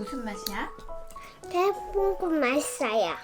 무슨 맛이야? 대부분 맛있어요.